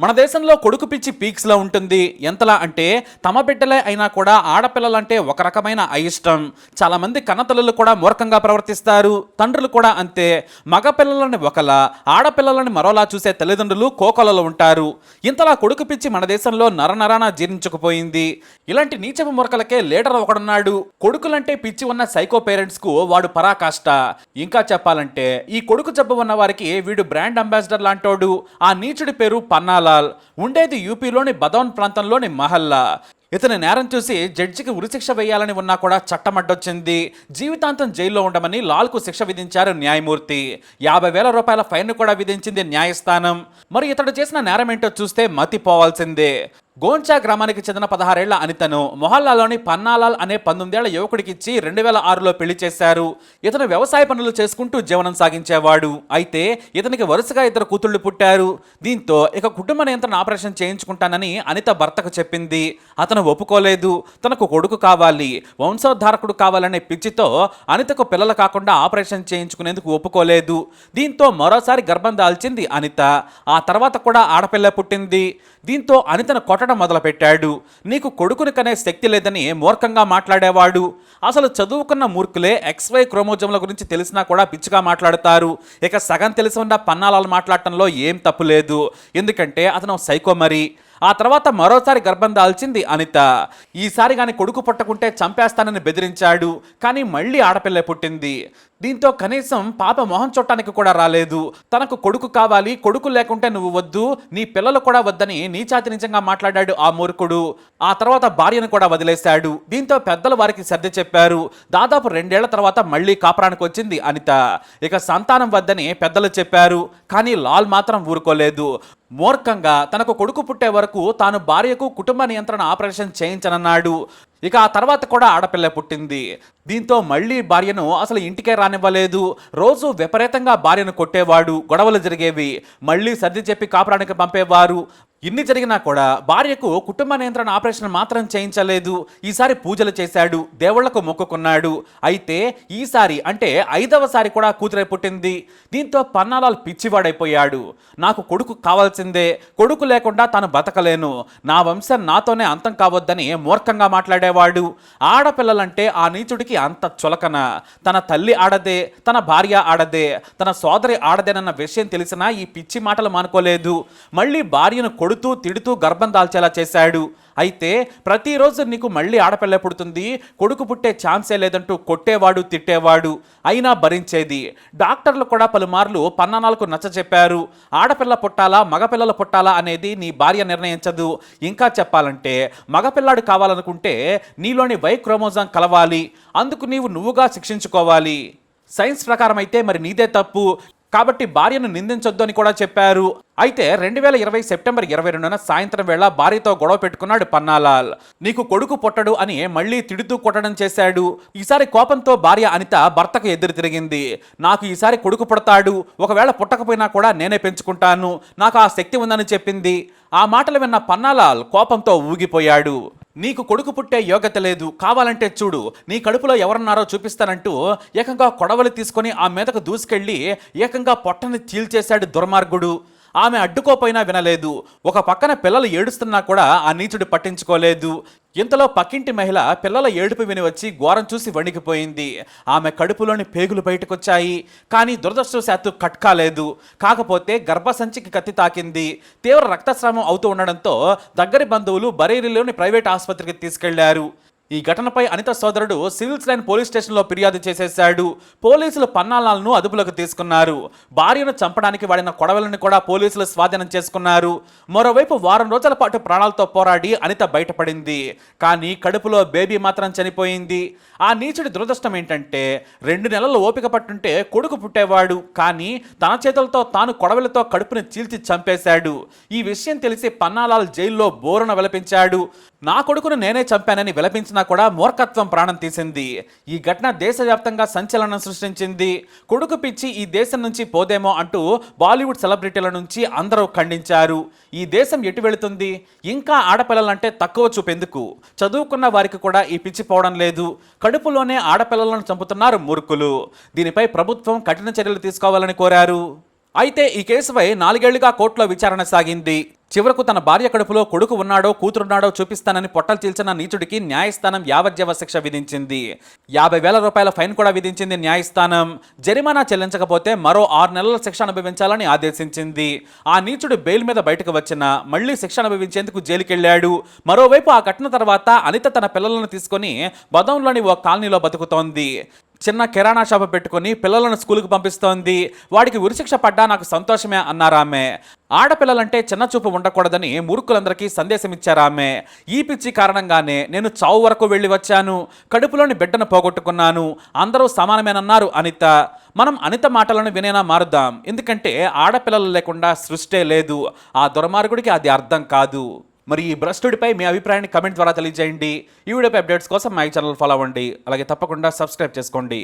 మన దేశంలో కొడుకు పిచ్చి పీక్స్లో ఉంటుంది. ఎంతలా అంటే తమ బిడ్డలే అయినా కూడా ఆడపిల్లలంటే ఒక రకమైన అయిష్టం. చాలామంది కన్నతల్లులు కూడా మూర్ఖంగా ప్రవర్తిస్తారు. తండ్రులు కూడా అంతే. మగ పిల్లలని ఒకలా ఆడపిల్లలని మరోలా చూసే తల్లిదండ్రులు కోకొలలో ఉంటారు. ఇంతలా కొడుకు పిచ్చి మన దేశంలో నరనరాన జీర్ణించుకుపోయింది. ఇలాంటి నీచపు మురకలకే లీడర్ ఒకడున్నాడు. కొడుకులంటే పిచ్చి ఉన్న సైకో పేరెంట్స్కు వాడు పరాకాష్ట. ఇంకా చెప్పాలంటే ఈ కొడుకు జబ్బు ఉన్న వారికి వీడు బ్రాండ్ అంబాసిడర్ లాంటోడు. ఆ నీచుడి పేరు పన్నాల. పన్నాలాల్ ఉండేది యూపీలోని బదౌన్ ప్రాంతంలోని మహల్లా. ఇతని నేరం చూసి జడ్జికి ఉరిశిక్ష వేయాలని ఉన్నా కూడా చట్టమడ్డొచ్చింది. జీవితాంతం జైల్లో ఉండమని లాల్కు శిక్ష విధించారు న్యాయమూర్తి. యాభై వేల రూపాయల ఫైన్ కూడా విధించింది న్యాయస్థానం. మరి ఇతడు చేసిన నేరం ఏంటో చూస్తే మతిపోవాల్సిందే. గోంచా గ్రామానికి చెందిన పదహారేళ్ళ అనితను మొహల్లాలోని పన్నాలాల్ అనే పంతొమ్మిదేళ్ళ యువకుడికిచ్చి రెండు వేల ఆరులో పెళ్ళి చేశారు. ఇతను వ్యవసాయ పనులు చేసుకుంటూ జీవనం సాగించేవాడు. అయితే ఇతనికి వరుసగా ఇద్దరు కూతుళ్ళు పుట్టారు. దీంతో ఇక కుటుంబ నియంత్రణ ఆపరేషన్ చేయించుకుంటానని అనిత భర్తకు చెప్పింది. అతను ఒప్పుకోలేదు. తనకు కొడుకు కావాలి వంశోద్ధారకుడు కావాలనే పిచ్చితో అనితకు పిల్లలు కాకుండా ఆపరేషన్ చేయించుకునేందుకు ఒప్పుకోలేదు. దీంతో మరోసారి గర్భం దాల్చింది అనిత. ఆ తర్వాత కూడా ఆడపిల్ల పుట్టింది. దీంతో అనితను కొట్టడం మొదలుపెట్టాడు. నీకు కొడుకుని కనే శక్తి లేదని మూర్ఖంగా మాట్లాడేవాడు. అసలు చదువుకున్న మూర్ఖులే ఎక్స్వై క్రోమోజోమ్ల గురించి తెలిసినా కూడా పిచ్చిగా మాట్లాడతారు. ఇక సగం తెలిసి ఉన్న పన్నాలాలు మాట్లాడటంలో ఏం తప్పు లేదు. ఎందుకంటే అతను సైకో మరి. ఆ తర్వాత మరోసారి గర్భం దాల్చింది అనిత. ఈసారి కానీ కొడుకు పుట్టకుంటే చంపేస్తానని బెదిరించాడు. కానీ మళ్ళీ ఆడపిల్ల పుట్టింది. దీంతో కనీసం పాప మొహం చూడటానికి కూడా రాలేదు. తనకు కొడుకు కావాలి కొడుకు లేకుంటే నువ్వు వద్దు నీ పిల్లలు కూడా వద్దని నీచాతి నిజంగా మాట్లాడాడు ఆ మూర్ఖుడు. ఆ తర్వాత భార్యను కూడా వదిలేశాడు. దీంతో పెద్దలు వారికి సర్ది చెప్పారు. దాదాపు రెండేళ్ళ తర్వాత మళ్ళీ కాపురానికి వచ్చింది అనిత. ఇక సంతానం వద్దని పెద్దలు చెప్పారు. కానీ లాల్ మాత్రం ఊరుకోలేదు. మూర్ఖంగా తనకు కొడుకు పుట్టే వరకు తాను భార్యకు కుటుంబ నియంత్రణ ఆపరేషన్ చేయించనన్నాడు. ఇక ఆ తర్వాత కూడా ఆడపిల్ల పుట్టింది. దీంతో మళ్ళీ భార్యను అసలు ఇంటికే రానివ్వలేదు. రోజు విపరీతంగా భార్యను కొట్టేవాడు. గొడవలు జరిగేవి. మళ్ళీ సర్ది చెప్పి కాపురానికి పంపేవారు. ఇన్ని జరిగినా కూడా భార్యకు కుటుంబ నియంత్రణ ఆపరేషన్ మాత్రం చేయించలేదు. ఈసారి పూజలు చేశాడు దేవుళ్ళకు మొక్కుకున్నాడు. అయితే ఈసారి అంటే ఐదవసారి కూడా కూతురై పుట్టింది. దీంతో పన్నాలాల్ పిచ్చివాడైపోయాడు. నాకు కొడుకు కావాల్సిందే. కొడుకు లేకుండా తాను బతకలేను. నా వంశం నాతోనే అంతం కావద్దని మూర్ఖంగా మాట్లాడేవాడు. ఆడపిల్లలంటే ఆ నీచుడికి అంత చులకన. తన తల్లి ఆడదే తన భార్య ఆడదే తన సోదరి ఆడదేనన్న విషయం తెలిసినా ఈ పిచ్చి మాటలు మానుకోలేదు. మళ్ళీ భార్యను కొడుతూ తిడుతూ గర్భం దాల్చేలా చేశాడు. అయితే ప్రతిరోజు నీకు మళ్ళీ ఆడపిల్ల పుడుతుంది. కొడుకు పుట్టే ఛాన్సే లేదంటూ కొట్టేవాడు తిట్టేవాడు. అయినా భరించేది. డాక్టర్లు కూడా పలుమార్లు పన్నానాలకు నచ్చ చెప్పారు. ఆడపిల్ల పుట్టాలా మగపిల్లలు పుట్టాలా అనేది నీ భార్య నిర్ణయించదు. ఇంకా చెప్పాలంటే మగపిల్లాడు కావాలనుకుంటే నీలోని వై క్రోమోజాం కలవాలి. అందుకు నీవు నువ్వుగా శిక్షించుకోవాలి. సైన్స్ ప్రకారం అయితే మరి నీదే తప్పు. కాబట్టి భార్యను నిందించొద్దు అని కూడా చెప్పారు. అయితే రెండు వేల ఇరవై సెప్టెంబర్ ఇరవై రెండున సాయంత్రం వేళ భార్యతో గొడవ పెట్టుకున్నాడు పన్నాలాల్. నీకు కొడుకు పుట్టడు అని మళ్ళీ తిడుతూ కొట్టడం చేశాడు. ఈసారి కోపంతో భార్య అనిత భర్తకు ఎదురు తిరిగింది. నాకు ఈసారి కొడుకు పుడతాడు. ఒకవేళ పుట్టకపోయినా కూడా నేనే పెంచుకుంటాను. నాకు ఆ శక్తి ఉందని చెప్పింది. ఆ మాటలు విన్న పన్నాలాల్ కోపంతో ఊగిపోయాడు. నీకు కొడుకు పుట్టే యోగ్యత లేదు. కావాలంటే చూడు. నీ కడుపులో ఎవరున్నారో చూపిస్తానంటూ ఏకంగా కొడవలి తీసుకొని ఆ మీదకు దూసుకెళ్ళి ఏకంగా పొట్టని చీల్చేశాడు దుర్మార్గుడు. ఆమె అడ్డుకోపోయినా వినలేదు. ఒక పక్కన పిల్లలు ఏడుస్తున్నా కూడా ఆ నీచుడు పట్టించుకోలేదు. ఇంతలో పక్కింటి మహిళ పిల్లల ఏడుపు విని వచ్చి ఘోరం చూసి వణికిపోయింది. ఆమె కడుపులోని పేగులు బయటకొచ్చాయి. కానీ దురదృష్టవశాత్తు కట్కాలేదు కాకపోతే గర్భసంచికి కత్తి తాకింది. తీవ్ర రక్తస్రావం అవుతూ ఉండడంతో దగ్గరి బంధువులు బరేలీలోని ప్రైవేట్ ఆసుపత్రికి తీసుకెళ్ళారు. ఈ ఘటనపై అనిత సోదరుడు సివిల్స్ లైన్ పోలీస్ స్టేషన్లో ఫిర్యాదు చేసేశాడు. పోలీసులు పన్నాలను అదుపులోకి తీసుకున్నారు. భార్యను చంపడానికి వాడిన కొడవలను కూడా పోలీసులు స్వాధీనం చేసుకున్నారు. మరోవైపు వారం రోజుల పాటు ప్రాణాలతో పోరాడి అనిత బయటపడింది. కానీ కడుపులో బేబీ మాత్రం చనిపోయింది. ఆ నీచుడి దురదృష్టం ఏంటంటే రెండు నెలలు ఓపిక పట్టుంటే కొడుకు పుట్టేవాడు. కానీ తన చేతులతో తాను కొడవలతో కడుపుని చీల్చి చంపేశాడు. ఈ విషయం తెలిసి పన్నాలాల్ జైల్లో బోరున విలపించాడు. నా కొడుకును నేనే చంపానని విలపించినా కూడా మూర్ఖత్వం ప్రాణం తీసింది. ఈ ఘటన దేశవ్యాప్తంగా సంచలనం సృష్టించింది. కొడుకు పిచ్చి ఈ దేశం నుంచి పోదేమో అంటూ బాలీవుడ్ సెలబ్రిటీల నుంచి అందరూ ఖండించారు. ఈ దేశం ఎటు వెళుతుంది? ఇంకా ఆడపిల్లలంటే తక్కువ చూపెందుకు? చదువుకున్న వారికి కూడా ఈ పిచ్చి పోవడం లేదు. కడుపులోనే ఆడపిల్లలను చంపుతున్నారు మూర్ఖులు. దీనిపై ప్రభుత్వం కఠిన చర్యలు తీసుకోవాలని కోరారు. అయితే ఈ కేసుపై నాలుగేళ్ళుగా కోర్టులో విచారణ సాగింది. చివరకు తన భార్య కడుపులో కొడుకు ఉన్నాడో కూతురున్నాడో చూపిస్తానని పొట్టలు చీల్చిన నీచుడికి న్యాయస్థానం యావజ్జీవ శిక్ష విధించింది. యాభై వేల రూపాయల ఫైన్ కూడా విధించింది న్యాయస్థానం. జరిమానా చెల్లించకపోతే మరో ఆరు నెలల శిక్ష అనుభవించాలని ఆదేశించింది. ఆ నీచుడు బెయిల్ మీద బయటకు వచ్చిన మళ్ళీ శిక్ష అనుభవించేందుకు జైలుకెళ్ళాడు మరోవైపు ఆ ఘటన తర్వాత అనిత తన పిల్లలను తీసుకొని బదంలోని ఓ కాలనీలో బతుకుతోంది. చిన్న కిరాణా షాపు పెట్టుకుని పిల్లలను స్కూల్కి పంపిస్తోంది. వాడికి ఉరిశిక్ష పడ్డా నాకు సంతోషమే అన్నారామె ఆడపిల్లలంటే చిన్న చూపు ఉండకూడదని మూర్ఖులందరికీ సందేశం ఇచ్చారామె ఈ పిచ్చి కారణంగానే నేను చావు వరకు వెళ్ళి వచ్చాను. కడుపులోని బిడ్డను పోగొట్టుకున్నాను. అందరూ సమానమేనన్నారు అనిత. మనం అనిత మాటలను వినేనా మారుద్దాం. ఎందుకంటే ఆడపిల్లలు లేకుండా సృష్టే లేదు. ఆ దుర్మార్గుడికి అది అర్థం కాదు. మరి ఈ భ్రష్టుడిపై మీ అభిప్రాయాన్ని కమెంట్ ద్వారా తెలియజేయండి. ఈ వీడియోపై అప్డేట్స్ కోసం మై ఛానల్ ఫాలో అవ్వండి. అలాగే తప్పకుండా సబ్స్క్రైబ్ చేసుకోండి.